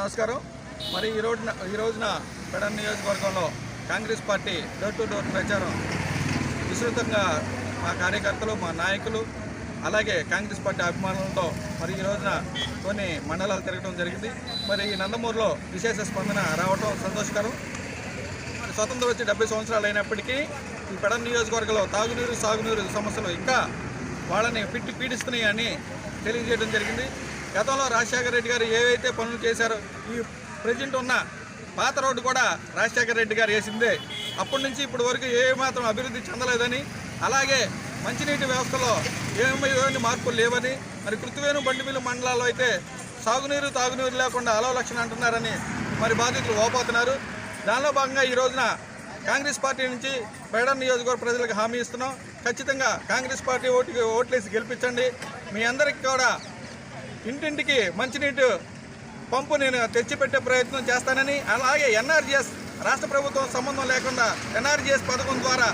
నమస్కారం. మరి ఈ రోజున ఈ రోజున పెడన్ నియోజకవర్గంలో Congress party door to door ప్రచారం విస్తృతంగా మా కార్యకర్తలు మా నాయకులు అలాగే కాంగ్రెస్ పార్టీ అభిమానులతో మరి ఈ రోజున కొన్ని మండలాలు తిరగడం జరిగింది. మరి ఈ నందమూరులో విశేష స్పందన రావడం సంతోషకరం. మరి స్వతంత్రం వచ్చి డెబ్బై సంవత్సరాలు అయినప్పటికీ ఈ పెడన్ నియోజకవర్గంలో తాగునీరు సాగునీరు సమస్యలు ఇంకా వాళ్ళని పిట్టి పీడిస్తున్నాయని తెలియజేయడం జరిగింది. గతంలో రాజశేఖర రెడ్డి గారు ఏవైతే పనులు చేశారో ఈ ప్రజెంట్ ఉన్న పాత రోడ్డు కూడా రాజశేఖర రెడ్డి గారు వేసిందే. అప్పటి నుంచి ఇప్పటి వరకు ఏ మాత్రం అభివృద్ధి చెందలేదని అలాగే మంచినీటి వ్యవస్థలో ఏమైనా మార్పులు లేవని మరి కృతివేణు బండిమిల్లు మండలాల్లో అయితే సాగునీరు తాగునీరు లేకుండా అలవ లక్షణ అంటున్నారని మరి బాధితులు ఓపోతున్నారు దానిలో భాగంగా ఈ రోజున కాంగ్రెస్ పార్టీ నుంచి బేడన్ నియోజకవర్గ ప్రజలకు హామీ ఇస్తున్నాం. ఖచ్చితంగా కాంగ్రెస్ పార్టీ ఓటుకి ఓట్లేసి గెలిపించండి. మీ అందరికీ కూడా ఇంటింటికి మంచినీటి పంపు నేను తెచ్చిపెట్టే ప్రయత్నం చేస్తానని అలాగే ఎన్ఆర్జీఎస్ రాష్ట్ర ప్రభుత్వం సంబంధం లేకుండా ఎన్ఆర్జీఎస్ పథకం ద్వారా